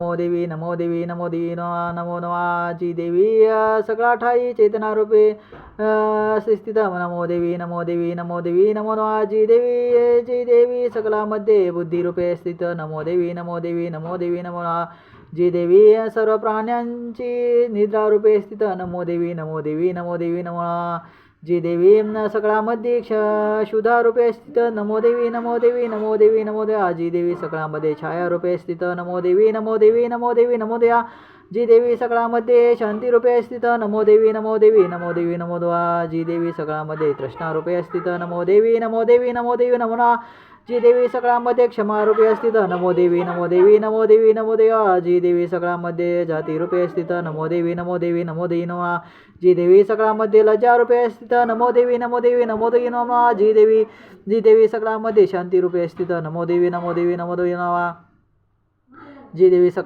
नमो देवी नमो देवी नमो देवी नमो नमो नमः जी देवी सगळा ठाई चेतना रूपे स्थित नमो देवी नमो देवी नमो देवी नमो नमः जी देवी जी देवी सकलामध्ये बुद्धिरूपे स्थित नमो देवी नमो देवी नमो देवी नमो जी देवी सर्व प्राण्यांची निद्रारूपे स्थित नमो देवी नमो देवी नमो देवी नमो जी देवी न सकळामध्ये क्ष क्षुधारूपे स्थित नमो देवी नमो देवी नमो देवी नमो दया जी देवी सकळामध्ये छाया रूपे स्थित नमो देवी नमो देवी नमो देवी नमो दया जी देवी सकळामध्ये शांतीरूपे स्थित नमो देवी नमो देवी नमो देवी नमो द्वा जी देवी सकळामध्ये तृष्णारूपे स्थित नमो देवी नमो देवी नमो देवी नमो ना जी देवी सगळ्यामध्ये क्षमारूपे स्थित नमो देवी नमो देवी नमो देवी नमो देवा जी देवी सगळ्यामध्ये जातीरूपे स्थित नमो देवी नमो देवी नमो देवी नमः जी देवी सगळ्यामध्ये लज्जारूपे स्थित नमो देवी नमो देवी नमो देवी नमः जी देवी जी देवी सगळ्यामध्ये शांतीरूपे स्थित नमो देवी नमो देवी नमो देवी नमः जी देवी सगळ्या